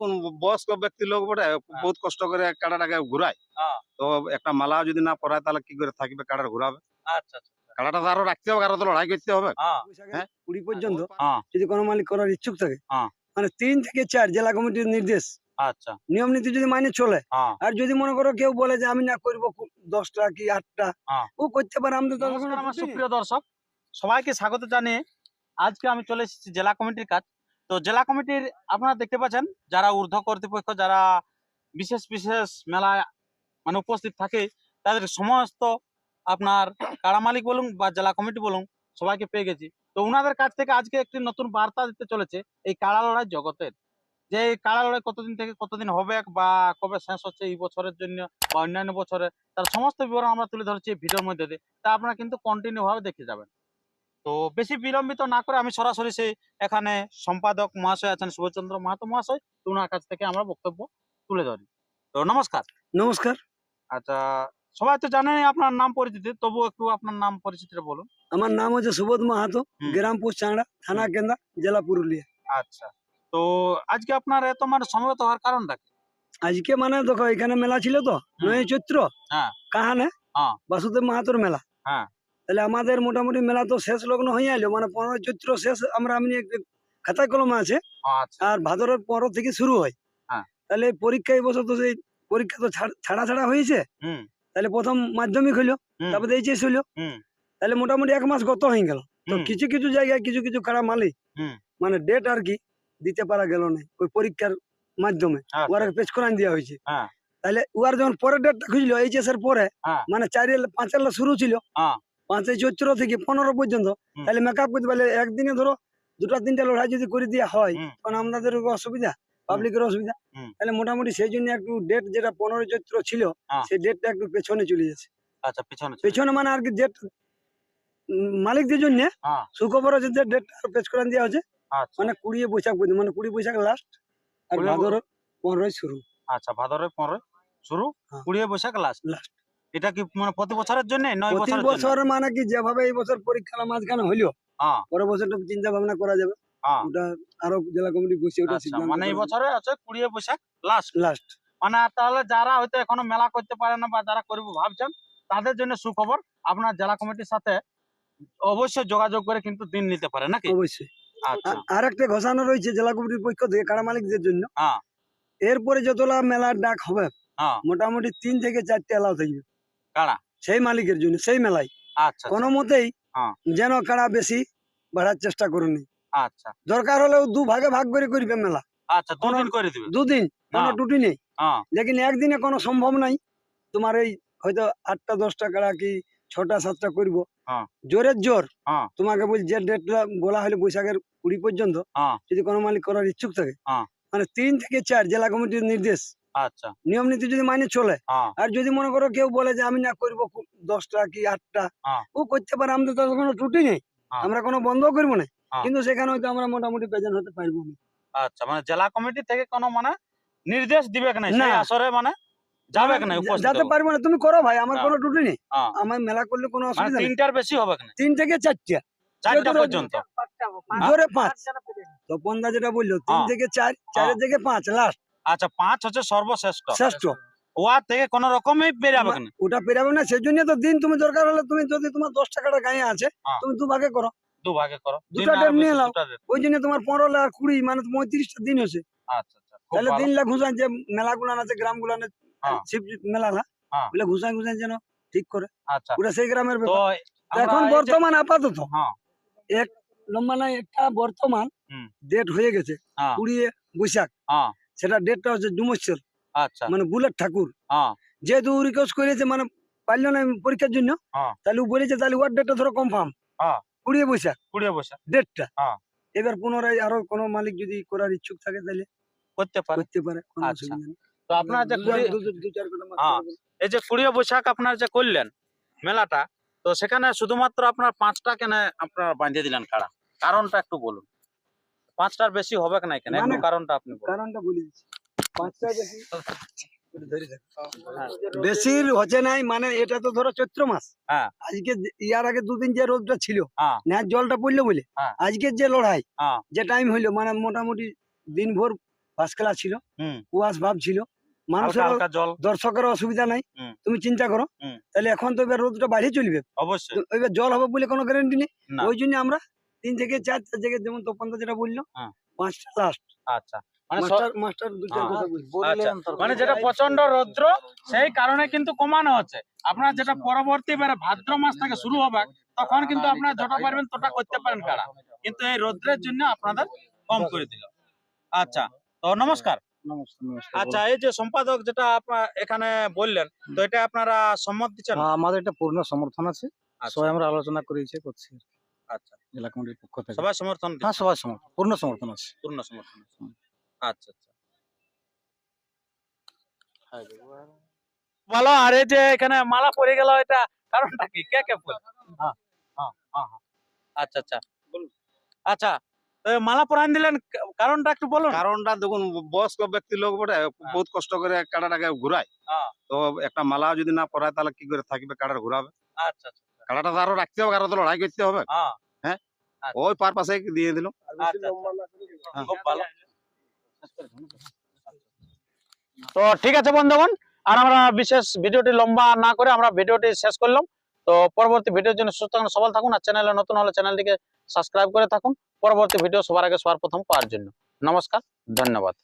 কোন বয়স্ক ব্যক্তি লোক বটে বহুত কষ্ট করে কাড়াটাকে ঘুরায় হ্যাঁ। তো একটা মালা যদি না পরায় তাহলে কি করে থাকবে কাড়ার ঘুরাবে আচ্ছা আচ্ছা কাড়াটা তো আরও রাখতে হবে তো লড়াই করতে হবে হ্যাঁ হ্যাঁ? কুড়ি পর্যন্ত হ্যাঁ। যদি কোনো মালিক করার ইচ্ছুক থাকে হ্যাঁ। মানে তিন থেকে চার জেলা কমিটির নির্দেশ আচ্ছা নিয়ম নীতি যদি মানে চলে হ্যাঁ আর যদি মনে করো কেউ বলে যে আমি না করব দশটা কি আটটা হ্যাঁ। ও করতে পারে আমাদের। সুপ্রিয় দর্শক সবাইকে স্বাগত জানিয়ে আজকে আমি চলে এসেছি জেলা কমিটির কাজ তো জেলা কমিটির আপনারা দেখতে পাচ্ছেন, যারা ঊর্ধ্ব কর্তৃপক্ষ, যারা বিশেষ বিশেষ মেলায় মানে উপস্থিত থাকে, তাদের সমস্ত আপনার কাড়া মালিক বলুন বা জেলা কমিটি বলুন, সবাইকে পেয়ে গেছি। তো ওনাদের কাছ থেকে আজকে একটি নতুন বার্তা দিতে চলেছে, এই কাড়া লড়াই জগতের। যে এই কাড়া লড়াই কতদিন থেকে কতদিন হবে বা কবে শেষ হচ্ছে এই বছরের জন্য বা অন্যান্য বছরে, তার সমস্ত বিবরণ আমরা তুলে ধরছি এই ভিডিওর মধ্যে দিয়ে। তা আপনারা কিন্তু কন্টিনিউ ভাবে দেখে যাবেন। তো বেশি বিলম্বিত না করে আমি সরাসরি সেই এখানে সম্পাদক মহাশয় আছেন সুভাষচন্দ্র মাহাতো মহাশয় ওনার কাছ থেকে আমরা বক্তব্য তুলে ধরি। তো নমস্কার। নমস্কার। আচ্ছা সবাই তো জানেন আপনার নাম পরিচিতি তবু একটু আপনার নাম পরিচিতিটা বলুন। আমার নাম হচ্ছে সুবোধ মাহাতো। গ্রাম পোস্ট থানা কেন্দ্রা জেলা পুরুলিয়া। আচ্ছা তো আজকে আপনার এত মানে সমবেত হওয়ার কারণটা কি? আজকে মানে দেখো এখানে মেলা ছিল তো নয় চৈত্র হ্যাঁ। কাহানে হ্যাঁ। বাসুদেব মাহাতোর মেলা। হ্যাঁ। তাহলে আমাদের মোটামুটি মেলা তো শেষ লগ্ন হয়ে এলো মানে পনেরো চৈত্র শেষ আমরা আমি খাতায় কলমে আছে আচ্ছা। আর ভাদরের পনেরো থেকে শুরু হয়। হ্যাঁ। তাহলে পরীক্ষা এই বছর তো সেই পরীক্ষা তো ছাড়া ছাড়া হয়েছে। তাহলে প্রথম মাধ্যমিক হইল তারপরে এইচএস হইল তাহলে মোটামুটি এক মাস গত হয়ে গেল। তো কিছু কিছু জায়গায় কিছু কিছু কারা মালিক। মানে ডেট আর কি দিতে পারা গেল না ওই পরীক্ষার মাধ্যমে। আচ্ছা, ওরা পেজ করান দেওয়া হয়েছে। হ্যাঁ। তাহলে ওয়ার যখন পরের ডেটটা খুঁজলো এইচএস এর পরে হ্যাঁ। মানে চারি পাঁচের শুরু ছিল। পাঁচই চৈত্র থেকে পনেরো পর্যন্ত। তাহলে মেকআপ করতে পারলে একদিনে ধরো দুটা তিনটা লড়াই যদি করে দেওয়া হয়। কারণ আমাদের অসুবিধা পাবলিকের অসুবিধা তাহলে মোটামুটি সেই জন্য একটু ডেট যেটা পনেরো চৈত্র ছিল হ্যাঁ। সেই ডেটটা একটু পেছনে চলে যাচ্ছে আচ্ছা পিছনে। পেছনে মানে আর কি ডেট মালিকদের জন্য হ্যাঁ। সুখবর আছে যে ডেট পেজ করে দেওয়া হচ্ছে মানে কুড়ি বৈশাখ পর্যন্ত মানে কুড়ি বৈশাখ লাস্ট আর কুড়ি ভাদর পনেরোই শুরু আচ্ছা ভাদরের পরে শুরু হ্যাঁ। কুড়িয়ে বৈশাখ লাস্ট Last। এটা কি মানে প্রতি বছরের জন্য? নয় প্রতি বছর মানে কি যেভাবে এই বছর পরীক্ষা মাঝখানে হইল হ্যাঁ। পরের বছরটা চিন্তা ভাবনা করা যাবে। হ্যাঁ। ওটা আরও জেলা কমিটি বসে ওটা আচ্ছা মানে এই বছরে আছে কুড়িয়ে বৈশাখ লাস্ট লাস্ট মানে তাহলে যারা হয়তো এখনও মেলা করতে পারে না বা যারা করব ভাবছেন তাদের জন্য সুখবর আপনার জেলা কমিটির সাথে অবশ্যই যোগাযোগ করে কিন্তু দিন নিতে পারে নাকি? অবশ্যই। আচ্ছা। আর- আর একটা ঘোষণা রয়েছে জেলা কমিটির পক্ষ থেকে কারা মালিকদের জন্য। হ্যাঁ। এরপরে যতলা মেলার ডাক হবে হ্যাঁ। মোটামুটি তিন থেকে চারটে এলাও থাকবে। কাড়া? সেই মালিকের জন্য সেই মেলায়। আচ্ছা কোনো মতেই হ্যাঁ। যেন কারা বেশি বাড়ার চেষ্টা করেনি। আচ্ছা। দরকার হলেও দু ভাগে ভাগ করে করবে মেলা। আচ্ছা দুদিন করে দিবে? দুদিন কোনো হ্যাঁ। টুটি নেই। হ্যাঁ। লেকিন একদিনে কোনো সম্ভব নাই। তোমার এই হয়তো আটটা দশটা কাড়া কি ছটা সাতটা করব। হ্যাঁ। জোরের জোর। হ্যাঁ। তোমাকে বল যে ডেটটা বলা হলো বৈশাখের কুড়ি পর্যন্ত হ্যাঁ। যদি কোনো মালিক করার ইচ্ছুক থাকে হ্যাঁ। মানে তিন থেকে চার জেলা কমিটির নির্দেশ। আচ্ছা। নিয়ম নীতি যদি মানে চলে হ্যাঁ। আর যদি মনে করো কেউ বলে যে আমি না করব দশটা কি আটটা? হ্যাঁ। ও করতে পারে আমাদের তো কোনো ত্রুটি নেই। হ্যাঁ। আমরা কোনো বন্ধ করব না। কিন্তু সেখানে হয়তো আমরা মোটামুটি প্রেজেন্ট হতে পারব না। আচ্ছা মানে জেলা কমিটি থেকে কোনো মানে নির্দেশ দিবে না সেই আসরে মানে যাবে না যাতে পারব না তুমি করো ভাই আমার। কোনো ত্রুটি নেই। আমার মেলা করলে কোনো মানে অসুবিধা নেই। তিনটার বেশি হবে না তিন থেকে চারটা। চারটা পর্যন্ত? জোরে পাঁচ। যেটা বলল তিন। থেকে চার চারের থেকে পাঁচ লাস্ট আচ্ছা পাঁচ হচ্ছে সর্বশ্রেষ্ঠ। শ্রেষ্ঠ। ওয়ার থেকে কোন রকমই বেরাবে না। ওটা পেরাবে না সেই জন্য তো দিন তুমি দরকার হলে তুমি যদি তোমার দশ টাকাটা গায়ে আছে হ্যাঁ। তুমি দু ভাগে করো। দু ভাগে করো। দুটা ডেম নিয়ে নাও। ওই জন্য তোমার পনেরো লাখ কুড়ি মানে পঁয়ত্রিশটা দিন হয়েছে। আচ্ছা আচ্ছা তাহলে দিন লাখ ঘুষান যে মেলা গুলান আছে গ্রাম গুলান হ্যাঁ। শিব মেলা না হ্যাঁ। বলে ঘুষান ঘুষান যেন ঠিক করে। আচ্ছা। ওটা সেই গ্রামের ব্যাপার। এখন বর্তমান আপাতত হ্যাঁ। এক লম্বা নাই একটা বর্তমান ডেট হয়ে গেছে। হ্যাঁ। কুড়ি বৈশাখ। হ্যাঁ। সেটা ডেটটা হচ্ছে ডুমস্বর আচ্ছা। মানে বুলেট ঠাকুর। হ্যাঁ। যেহেতু রিকোয়েস্ট করেছে মানে পারল না পরীক্ষার জন্য হ্যাঁ। তাহলে বলেছে তাহলে ওয়ার ডেটটা ধরো কনফার্ম হ্যাঁ। কুড়ি বৈশাখ কুড়িয়ে বসে ডেটটা। এবার পুনরায় আরও কোনো মালিক যদি করার ইচ্ছুক থাকে তাহলে করতে পারে। করতে পারে আচ্ছা। তো আপনার যে। এই যে কুড়িয়ে বৈশাখ আপনার যে করলেন মেলাটা তো সেখানে শুধুমাত্র আপনার পাঁচটা কেন আপনার বাঁধিয়ে দিলেন কারা কারণটা একটু বলুন। পাঁচটার বেশি হবে না এখানে একটু কারণটা আপনি কারণটা বলে দিচ্ছি। পাঁচটা বেশি? ধরে থাক। বেশির হচ্ছে নাই মানে এটা তো ধরো চৈত্র মাস। হ্যাঁ। আজকে যে- ইয়ার আগে দুদিন যে রোদটা ছিল হ্যাঁ। জলটা পড়ল বলে। হ্যাঁ। আজকের যে লড়াই। যে টাইম হইল মানে মোটামুটি দিন ভোর ফার্স্ট ক্লাস ছিল। কুয়াশ ভাব ছিল। মানুষের জল। দর্শকের অসুবিধা নাই। তুমি চিন্তা করো তাহলে এখন তো এবার রোদটা বাড়িয়ে চলবে। অবশ্যই। এবার জল হবে বলে কোনো গ্যারেন্টি নেই। ওই জন্য আমরা তিন থেকে চার চার জায়গায় যেমন তপনদা যেটা বলল হ্যাঁ। পাঁচটা লাস্ট আচ্ছা মানে হ্যাঁ। আচ্ছা, মানে যেটা প্রচণ্ড রৌদ্র সেই কারণে কিন্তু কমানো হচ্ছে। আপনার যেটা পরবর্তী এবারে ভাদ্র মাস থেকে শুরু হবে তখন কিন্তু আপনার যটা পারবেন তটা করতে পারেন কারা। কিন্তু এই রৌদ্রের জন্য আপনাদের কম করে দিল। আচ্ছা তো নমস্কার। আচ্ছা এই যে সম্পাদক যেটা আপনার এখানে বললেন তো এটা আপনারা সম্মত দিচ্ছেন? হ্যাঁ, আমাদের একটা পূর্ণ সমর্থন আছে। আচ্ছা, সবাই আমরা আলোচনা করেছি করছি। আচ্ছা। জেলা কমিটির পক্ষ থেকে। সবাই সমর্থন হ্যাঁ সবাই সমর্থন পূর্ণ সমর্থন আছে। পূর্ণ সমর্থন আচ্ছা আচ্ছা। বলো আর এই যে এখানে মালা পড়ে গেল এটা কারণটা কি? কে কে ফুল হ্যাঁ হ্যাঁ হ্যাঁ। আচ্ছা আচ্ছা বলুন। আচ্ছা মালা পরান দিলেন কারণটা একটু বলুন। কারণটা দেখুন বয়স্ক ব্যক্তি লোক বটে বহুত কষ্ট করে কাড়াটাকে ঘুরায়। হ্যাঁ। তো একটা মালা যদি না পরায় তাহলে কি করে থাকবে? কাড়ার ঘুরাবে। আচ্ছা আচ্ছা। কাড়াটা তো আরও রাখতে হবে কারও তো লড়াই করতে হবে। হ্যাঁ। ওই পার পাশে দিয়ে দিল। আচ্ছা, আচ্ছা। খুব ভালো। তো ঠিক আছে বন্ধুগণ আর আমরা বিশেষ ভিডিওটি লম্বা না করে আমরা ভিডিওটি শেষ করলাম। তো পরবর্তী ভিডিওর জন্য সুস্থ থাকুন সবল থাকুন আর চ্যানেলে নতুন হলে চ্যানেলটিকে সাবস্ক্রাইব করে থাকুন। পরবর্তী ভিডিও সবার আগে সবার প্রথম পাওয়ার জন্য। নমস্কার ধন্যবাদ।